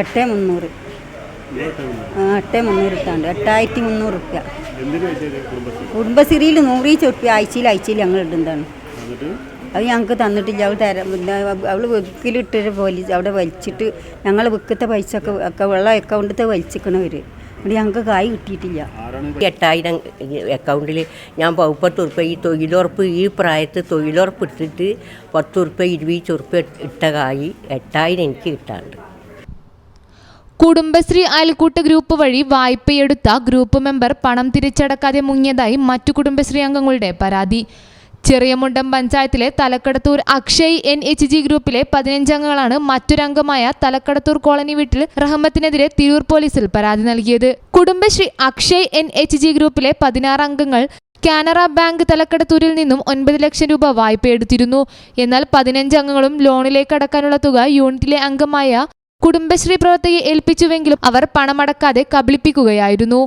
എട്ട് മുന്നൂറ്. എട്ട് മുന്നൂറ്. ഇട്ടാണ്ട്. എട്ടായിരത്തി മുന്നൂറ് റുപ്യ കുടുംബശ്രീയിൽ നൂറ് ചൊപ്പി ആഴ്ചയിൽ ആഴ്ചയിൽ ഞങ്ങൾ ഇടുന്നതാണ്. അത് ഞങ്ങൾക്ക് തന്നിട്ടില്ല. അവൾ തരാം അവൾ വിക്കിലിട്ടൊരു പോലീസ് അവിടെ വലിച്ചിട്ട് ഞങ്ങൾ വിക്കത്തെ പൈസ ഒക്കെ ഒക്കെ വെള്ളം അക്കൗണ്ടത്തെ വലിച്ചിക്കണവർ എന്നിട്ട് ഞങ്ങൾക്ക് കായ് കിട്ടിയിട്ടില്ല. എട്ടായിരം അക്കൗണ്ടിൽ ഞാൻ പത്ത് ഉറുപ്പ്യ ഈ തൊഴിലുറപ്പ് ഈ പ്രായത്ത് തൊഴിലുറപ്പ് ഇട്ടിട്ട് പത്ത് ഉറുപ്പ്യ ഇരുപത് ഉറുപ്പ്യ ഇട്ട കായ് എട്ടായിരം എനിക്ക് കിട്ടാറുണ്ട് കുടുംബശ്രീ അയൽക്കൂട്ട ഗ്രൂപ്പ് വഴി വായ്പയെടുത്ത ഗ്രൂപ്പ് മെമ്പർ പണം തിരിച്ചടക്കാതെ മുങ്ങിയതായി മറ്റു കുടുംബശ്രീ അംഗങ്ങളുടെ പരാതി. ചെറിയമുണ്ടം പഞ്ചായത്തിലെ Thalakkadathur Akshay N H G ഗ്രൂപ്പിലെ പതിനഞ്ചംഗങ്ങളാണ് മറ്റൊരംഗമായ തലക്കടത്തൂർ കോളനി വീട്ടിൽ റഹ്മത്തിനെതിരെ തിരൂർ പോലീസിൽ പരാതി നൽകിയത്. Kudumbashree Akshay N H G ഗ്രൂപ്പിലെ പതിനാറ് അംഗങ്ങൾ കാനറ ബാങ്ക് തലക്കടത്തൂരിൽ നിന്നും ഒൻപത് ലക്ഷം രൂപ വായ്പ എടുത്തിരുന്നു. എന്നാൽ പതിനഞ്ച് അംഗങ്ങളും ലോണിലേക്ക് അടക്കാനുള്ള തുക യൂണിറ്റിലെ അംഗമായ കുടുംബശ്രീ പ്രവർത്തകയെ ഏൽപ്പിച്ചുവെങ്കിലും അവർ പണമടക്കാതെ കബളിപ്പിക്കുകയായിരുന്നു.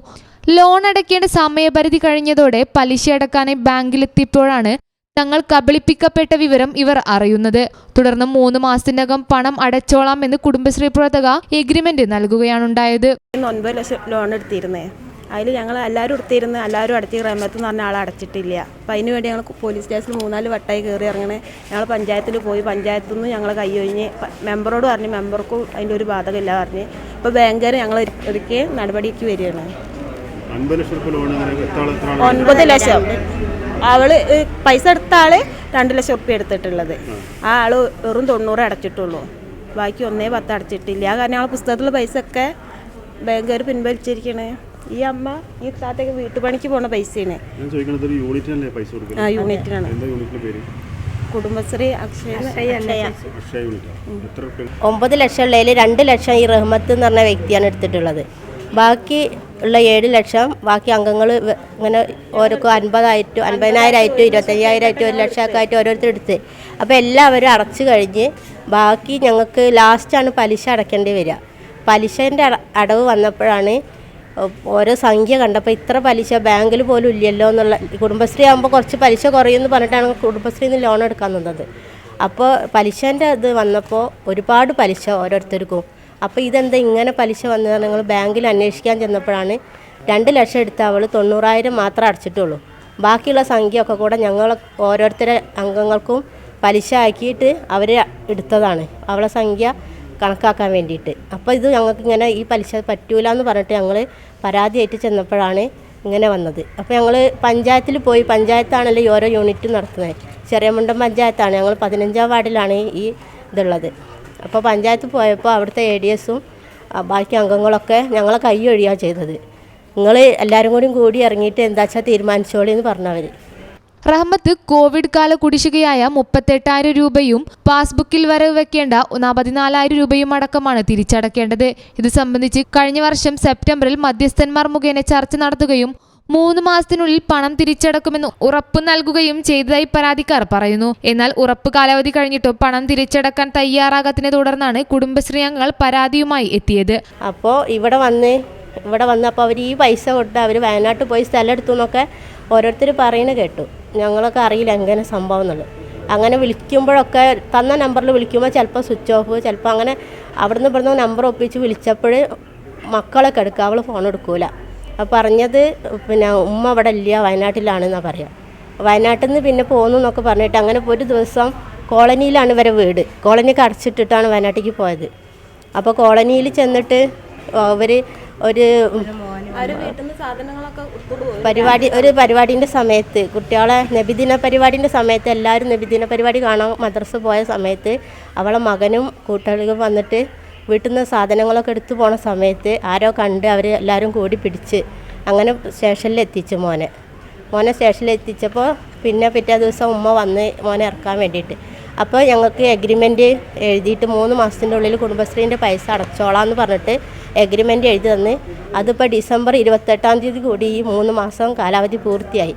ലോൺ അടയ്ക്കേണ്ട സമയപരിധി കഴിഞ്ഞതോടെ പലിശ അടക്കാനായി ബാങ്കിലെത്തിയപ്പോഴാണ് തങ്ങൾ കബളിപ്പിക്കപ്പെട്ട വിവരം ഇവർ അറിയുന്നത്. തുടർന്ന് മൂന്ന് മാസത്തിനകം പണം അടച്ചോളാം എന്ന് കുടുംബശ്രീ പ്രവർത്തക എഗ്രിമെന്റ് നൽകുകയാണുണ്ടായത്. ഒൻപത് ലക്ഷം ലോൺ എടുത്തിരുന്നേ. അതിൽ ഞങ്ങൾ എല്ലാവരും എടുത്തിരുന്ന് എല്ലാവരും അടച്ച് റഹ്മത്ത് എന്ന് പറഞ്ഞ ആളെ അടച്ചിട്ടില്ല. അപ്പം അതിന് വേണ്ടി ഞങ്ങൾ പോലീസ് സ്റ്റേഷനിൽ മൂന്നാൽ വട്ടായി കയറി ഇറങ്ങണേ. ഞങ്ങൾ പഞ്ചായത്തിൽ പോയി പഞ്ചായത്തിൽ നിന്ന് ഞങ്ങൾ കൈ ഒഴിഞ്ഞ് മെമ്പറോട് പറഞ്ഞ് മെമ്പർക്കും അതിന്റെ ഒരു ബാധകമില്ല പറഞ്ഞ്. ഇപ്പോൾ ബാങ്കുകാർ ഞങ്ങൾ ഒരിക്കൽ നടപടിക്ക് വരികയാണ്. ഒൻപത് ലക്ഷം. അവൾ പൈസ എടുത്ത ആൾ രണ്ട് ലക്ഷം ഉറുപ്പ്യ എടുത്തിട്ടുള്ളത്. ആ. ആൾ വെറും തൊണ്ണൂറ് അടച്ചിട്ടുള്ളൂ. ബാക്കി ഒന്നേ പത്ത് അടച്ചിട്ടില്ല. ആ കാരണം ആ പുസ്തകത്തിലുള്ള പൈസ ഒക്കെ ബാങ്കുകാർ പിൻവലിച്ചിരിക്കണേ. ഈ അമ്മ ഈ താത്തൊക്കെ വീട്ടുപണിക്ക് പോണ പൈസയാണ്. ഞാൻ ചോദിക്കുന്നത് ഒരു യൂണിറ്റിനല്ലേ പൈസ ആ കൊടുക്കുന്നത് യൂണിറ്റിനാണ്. എന്താ യൂണിറ്റിന്റെ പേര്? കുടുംബശ്രീ അക്ഷയ ഒമ്പത് ലക്ഷം ഉള്ളതിൽ രണ്ട് ലക്ഷം ഈ റഹ്മത്ത് എന്ന് പറഞ്ഞ വ്യക്തിയാണ് എടുത്തിട്ടുള്ളത്. ബാക്കി ഉള്ള ഏഴ് ലക്ഷം. ബാക്കി അംഗങ്ങൾ ഇങ്ങനെ ഓരോക്കും അൻപതായിട്ടും അൻപതിനായിരമായിട്ടും ഇരുപത്തയ്യായിരമായിട്ടും ഒരു ലക്ഷമൊക്കെ ആയിട്ട് ഓരോരുത്തർ എടുത്ത്. അപ്പോൾ എല്ലാവരും അടച്ചു കഴിഞ്ഞ് ബാക്കി ഞങ്ങൾക്ക് ലാസ്റ്റാണ് പലിശ അടയ്ക്കേണ്ടി വരിക. പലിശേന്റെ അടവ് വന്നപ്പോഴാണ് ഓരോ സംഖ്യ കണ്ടപ്പോൾ ഇത്ര പലിശ ബാങ്കിൽ പോലും ഇല്ലല്ലോ എന്നുള്ള കുടുംബശ്രീ ആകുമ്പോൾ കുറച്ച് പലിശ കുറയുമെന്ന് പറഞ്ഞിട്ടാണ് കുടുംബശ്രീയിൽ നിന്ന് ലോൺ എടുക്കാൻ നിന്നത്. അപ്പോൾ പലിശേന്റെ ഇത് വന്നപ്പോൾ ഒരുപാട് പലിശ ഓരോരുത്തർക്കും. അപ്പോൾ ഇതെന്താ ഇങ്ങനെ പലിശ വന്നതാണ്? ഞങ്ങൾ ബാങ്കിൽ അന്വേഷിക്കാൻ ചെന്നപ്പോഴാണ് രണ്ട് ലക്ഷം എടുത്ത അവൾ തൊണ്ണൂറായിരം മാത്രമേ അടച്ചിട്ടുള്ളൂ. ബാക്കിയുള്ള സംഖ്യ ഒക്കെ കൂടെ ഞങ്ങൾ ഓരോരുത്തരെ അംഗങ്ങൾക്കും പലിശ ആക്കിയിട്ട് അവർ എടുത്തതാണ്. അവളെ സംഖ്യ കണക്കാക്കാൻ വേണ്ടിയിട്ട്. അപ്പോൾ ഇത് ഞങ്ങൾക്ക് ഇങ്ങനെ ഈ പലിശ പറ്റൂല എന്ന് പറഞ്ഞിട്ട് ഞങ്ങൾ പരാതിയായിട്ട് ചെന്നപ്പോഴാണ് ഇങ്ങനെ വന്നത്. അപ്പോൾ ഞങ്ങൾ പഞ്ചായത്തിൽ പോയി പഞ്ചായത്താണല്ലോ ഈ ഓരോ യൂണിറ്റ് നടത്തുന്നത്. ചെറിയമുണ്ടം പഞ്ചായത്താണ്. ഞങ്ങൾ പതിനഞ്ചാം വാർഡിലാണ് ഈ ഇതുള്ളത്. അപ്പോൾ പഞ്ചായത്ത് പോയപ്പോൾ അവിടുത്തെ എ ഡി എസും ബാക്കി അംഗങ്ങളൊക്കെ ഞങ്ങളെ കൈ ഒഴിയാണ് ചെയ്തത്. നിങ്ങൾ എല്ലാവരും കൂടി കൂടി ഇറങ്ങിയിട്ട് എന്താ വെച്ചാൽ തീരുമാനിച്ചോളി എന്ന് പറഞ്ഞവർ റഹ്മത്ത് കോവിഡ് കാല കുടിശ്ശികയായ മുപ്പത്തെട്ടായിരം രൂപയും പാസ്ബുക്കിൽ വരവ് വെക്കേണ്ട പതിനാലായിരം രൂപയും അടക്കമാണ് തിരിച്ചടക്കേണ്ടത്. ഇത് സംബന്ധിച്ച് കഴിഞ്ഞ വർഷം സെപ്റ്റംബറിൽ മധ്യസ്ഥന്മാർ മുഖേന ചർച്ച നടത്തുകയും മൂന്ന് മാസത്തിനുള്ളിൽ പണം തിരിച്ചടക്കുമെന്ന് ഉറപ്പ് നൽകുകയും ചെയ്തതായി പരാതിക്കാർ പറയുന്നു. എന്നാൽ ഉറപ്പ് കാലാവധി കഴിഞ്ഞിട്ടും പണം തിരിച്ചടക്കാൻ തയ്യാറാകാത്തതിനെ തുടർന്നാണ് കുടുംബശ്രീ അംഗങ്ങൾ പരാതിയുമായി എത്തിയത്. അപ്പോൾ ഇവിടെ വന്ന് ഇവിടെ വന്നപ്പോൾ അവർ ഈ പൈസ കൊടുത്ത് അവർ വയനാട്ടിൽ പോയി സ്ഥലം എടുത്തു എന്നൊക്കെ ഓരോരുത്തർ പറയുന്നത് കേട്ടു. ഞങ്ങളൊക്കെ അറിയില്ല എങ്ങനെ സംഭവം എന്നുള്ളത്. അങ്ങനെ വിളിക്കുമ്പോഴൊക്കെ തന്ന നമ്പറിൽ വിളിക്കുമ്പോൾ ചിലപ്പോൾ സ്വിച്ച് ഓഫ് ചിലപ്പോൾ അങ്ങനെ അവിടുന്ന് ഇവിടുന്ന് നമ്പർ ഒപ്പിച്ച് വിളിച്ചപ്പോൾ മക്കളൊക്കെ എടുക്കുക അവൾ ഫോൺ എടുക്കൂല. പറഞ്ഞത് പിന്നെ ഉമ്മ അവിടെ ഇല്ല വയനാട്ടിലാണെന്നാണ് പറയാം. വയനാട്ടിൽ നിന്ന് പിന്നെ പോന്നു എന്നൊക്കെ പറഞ്ഞിട്ട് അങ്ങനെ ഒരു ദിവസം കോളനിയിലാണ് ഇവരെ വീട്. കോളനിയൊക്കെ അടച്ചിട്ടിട്ടാണ് വയനാട്ടിലേക്ക് പോയത്. അപ്പോൾ കോളനിയിൽ ചെന്നിട്ട് അവർ ഒരു പരിപാടി ഒരു പരിപാടിന്റെ സമയത്ത് കുട്ടികളെ നബിദിന പരിപാടിന്റെ സമയത്ത് എല്ലാവരും നബിദിന പരിപാടി കാണാൻ മദ്രസ പോയ സമയത്ത് അവളെ മകനും കൂട്ടുകാരും വന്നിട്ട് വീട്ടിൽ നിന്ന് സാധനങ്ങളൊക്കെ എടുത്തു പോണ സമയത്ത് ആരോ കണ്ട് അവർ എല്ലാവരും കൂടി പിടിച്ച് അങ്ങനെ സ്റ്റേഷനിൽ എത്തിച്ചു മോനെ. മോനെ സ്റ്റേഷനിൽ എത്തിച്ചപ്പോൾ പിന്നെ പിറ്റേ ദിവസം ഉമ്മ വന്ന് മോനെ ഇറക്കാൻ വേണ്ടിയിട്ട്. അപ്പോൾ ഞങ്ങൾക്ക് എഗ്രിമെന്റ് എഴുതിയിട്ട് മൂന്ന് മാസത്തിന്റെ ഉള്ളിൽ കുടുംബശ്രീന്റെ പൈസ അടച്ചോളാം എന്ന് പറഞ്ഞിട്ട് എഗ്രിമെന്റ് എഴുതി തന്ന്. അതിപ്പോൾ ഡിസംബർ ഇരുപത്തെട്ടാം തീയതി കൂടി ഈ മൂന്ന് മാസം കാലാവധി പൂർത്തിയായി.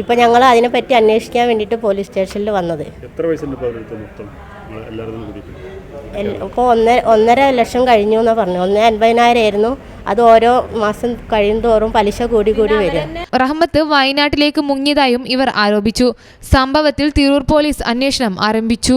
ഇപ്പോൾ ഞങ്ങൾ അതിനെപ്പറ്റി അന്വേഷിക്കാൻ വേണ്ടിയിട്ട് പോലീസ് സ്റ്റേഷനിൽ വന്നത്. എത്ര ഇപ്പോൾ മൊത്തം? ഇപ്പോൾ ഒന്നര ഒന്നര ലക്ഷം കഴിഞ്ഞു എന്നാണ് പറഞ്ഞു. ഒന്ന് അൻപതിനായിരം ആയിരുന്നു. അത് ഓരോ മാസം കഴിയുന്തോറും പലിശ കൂടി കൂടി വരും. റഹ്മത്ത് വയനാട്ടിലേക്ക് മുങ്ങിയതായും ഇവർ ആരോപിച്ചു. സംഭവത്തിൽ തിരൂർ പോലീസ് അന്വേഷണം ആരംഭിച്ചു.